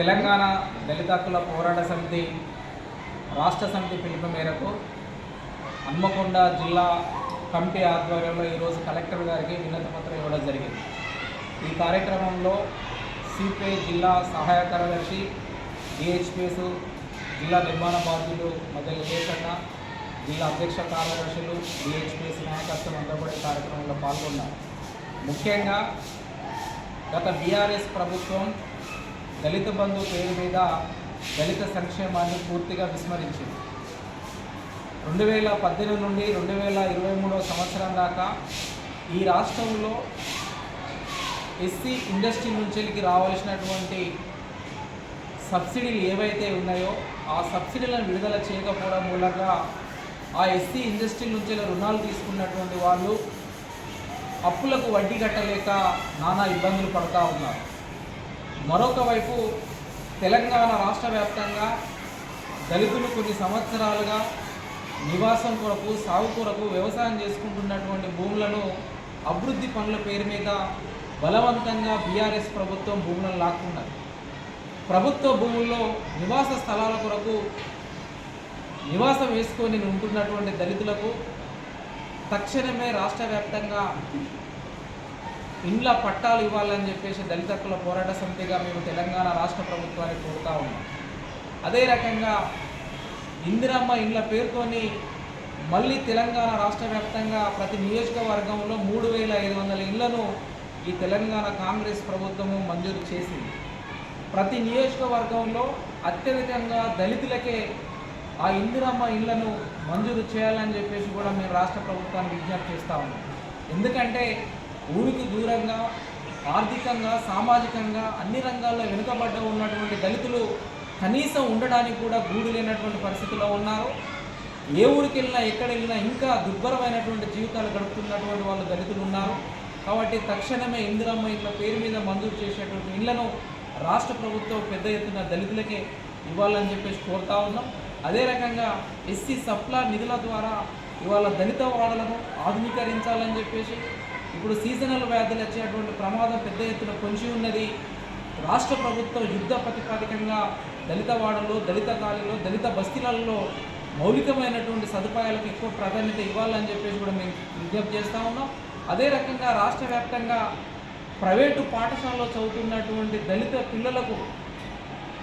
తెలంగాణ దళిత హక్కుల పోరాట సమితి రాష్ట్ర సమితి పిలుపు మేరకు హన్మకొండ జిల్లా కమిటీ ఆధ్వర్యంలో ఈరోజు కలెక్టర్ గారికి వినతి పత్రం ఇవ్వడం జరిగింది. ఈ కార్యక్రమంలో సిపిఐ జిల్లా సహాయ కార్యదర్శి డిహెచ్పిఎస్ జిల్లా నిర్మాణ బాధ్యులు మధ్య లేఖన్న జిల్లా అధ్యక్ష కార్యదర్శులు డిహెచ్పిఎస్ నాయకత్వం అంతా కూడా ఈ కార్యక్రమంలో పాల్గొన్నారు. ముఖ్యంగా గత బీఆర్ఎస్ ప్రభుత్వం దళిత బంధు పేరు మీద దళిత సంక్షేమాన్ని పూర్తిగా విస్మరించింది. రెండు వేల పద్దెనిమిది నుండి రెండు వేల ఇరవై మూడవ సంవత్సరం దాకా ఈ రాష్ట్రంలో ఎస్సీ ఇండస్ట్రీ నుంచి రావాల్సినటువంటి సబ్సిడీలు ఏవైతే ఉన్నాయో ఆ సబ్సిడీలను విడుదల చేయకపోవడం మూలంగా ఆ ఎస్సీ ఇండస్ట్రీ నుంచి రుణాలు తీసుకున్నటువంటి వాళ్ళు అప్పులకు వడ్డీ కట్టలేక నానా ఇబ్బందులు పడుతూ ఉన్నారు. మరొక వైపు తెలంగాణ రాష్ట్ర వ్యాప్తంగా దళితులు కొన్ని సంవత్సరాలుగా నివాసం కొరకు సాగు కొరకు వ్యవసాయం చేసుకుంటున్నటువంటి భూములను అభివృద్ధి పనుల పేరు మీద బలవంతంగా బీఆర్ఎస్ ప్రభుత్వం భూములను లాక్కున్నారు ప్రభుత్వ భూముల్లో నివాస స్థలాల కొరకు నివాసం వేసుకొని ఉంటున్నటువంటి దళితులకు తక్షణమే రాష్ట్ర వ్యాప్తంగా ఇండ్ల పట్టాలు ఇవ్వాలని చెప్పేసి దళిత హక్కుల పోరాట సమితిగా మేము తెలంగాణ రాష్ట్ర ప్రభుత్వాన్ని కోరుతా ఉన్నాం. అదే రకంగా ఇందిరమ్మ ఇండ్ల పేరుతోని మళ్ళీ తెలంగాణ రాష్ట్ర వ్యాప్తంగా ప్రతి నియోజకవర్గంలో మూడు వేల ఐదు వందల ఇళ్ళను ఈ తెలంగాణ కాంగ్రెస్ ప్రభుత్వము మంజూరు చేసింది. ప్రతి నియోజకవర్గంలో అత్యధికంగా దళితులకే ఆ ఇందిరమ్మ ఇళ్ళను మంజూరు చేయాలని చెప్పేసి కూడా మేము రాష్ట్ర ప్రభుత్వాన్ని విజ్ఞప్తి చేస్తా ఉన్నాం. ఎందుకంటే ఊరికి దూరంగా ఆర్థికంగా సామాజికంగా అన్ని రంగాల్లో వెనుకబడ్డ ఉన్నటువంటి దళితులు కనీసం ఉండడానికి కూడా గూడు లేనటువంటి పరిస్థితిలో ఉన్నారు. ఏ ఊరికి వెళ్ళినా ఎక్కడ వెళ్ళినా ఇంకా దుర్భరమైనటువంటి జీవితాలు గడుపుతున్నటువంటి వాళ్ళు దళితులు ఉన్నారు. కాబట్టి తక్షణమే ఇందిరమ్మ ఇళ్ళ పేరు మీద మంజూరు చేసేటువంటి ఇళ్ళను రాష్ట్ర ప్రభుత్వం పెద్ద ఎత్తున దళితులకే ఇవ్వాలని చెప్పేసి కోరుతా ఉన్నాం. అదే రకంగా ఎస్సీ సప్లా నిధుల ద్వారా ఇవాళ దళిత వాడలను ఆధునీకరించాలని చెప్పేసి ఇప్పుడు సీజనల్ వ్యాధులు వచ్చేటువంటి ప్రమాదం పెద్ద ఎత్తున పొంచి ఉన్నది. రాష్ట్ర ప్రభుత్వం యుద్ధ ప్రతిపాదికంగా దళిత వాడలో దళిత గాలిలో దళిత బస్తీలలో మౌలికమైనటువంటి సదుపాయాలకు ఎక్కువ ప్రాధాన్యత ఇవ్వాలని చెప్పేసి కూడా మేము విజ్ఞప్తి చేస్తూ ఉన్నాం. అదే రకంగా రాష్ట్ర వ్యాప్తంగా ప్రైవేటు పాఠశాలలో చదువుతున్నటువంటి దళిత పిల్లలకు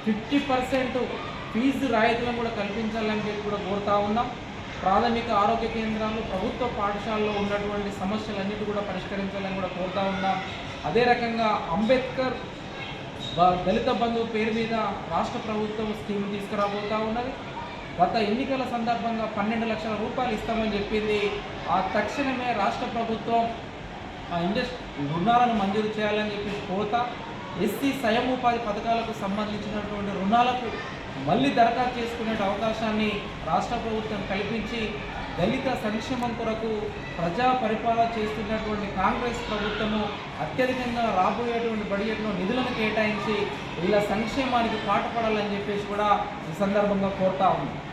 ఫిఫ్టీ పర్సెంట్ ఫీజు రాయితీలను కూడా కల్పించాలని చెప్పి కూడా కోరుతా ఉన్నాం. ప్రాథమిక ఆరోగ్య కేంద్రాలు ప్రభుత్వ పాఠశాలలో ఉన్నటువంటి సమస్యలన్నిటి కూడా పరిష్కరించాలని కూడా కోరుతా ఉన్నాం. అదే రకంగా అంబేద్కర్ దళిత బంధువు పేరు మీద రాష్ట్ర ప్రభుత్వం స్కీమ్ తీసుకురాబోతా ఉన్నది. గత ఎన్నికల సందర్భంగా పన్నెండు లక్షల రూపాయలు ఇస్తామని చెప్పింది. ఆ తక్షణమే రాష్ట్ర ప్రభుత్వం ఆ ఇండస్ట్రీ రుణాలను మంజూరు చేయాలని చెప్పి కోరుతా. ఎస్సీ స్వయం ఉపాధి పథకాలకు సంబంధించినటువంటి రుణాలకు మళ్ళీ దరఖాస్తు చేసుకునే అవకాశాన్ని రాష్ట్ర ప్రభుత్వం కల్పించి దళిత సంక్షేమం కొరకు ప్రజా పరిపాలన చేస్తున్నటువంటి కాంగ్రెస్ ప్రభుత్వము అత్యధికంగా రాబోయేటువంటి బడ్జెట్లో నిధులను కేటాయించి వీళ్ళ సంక్షేమానికి పాటుపడాలని చెప్పేసి కూడా ఈ సందర్భంగా కోరుతా ఉంది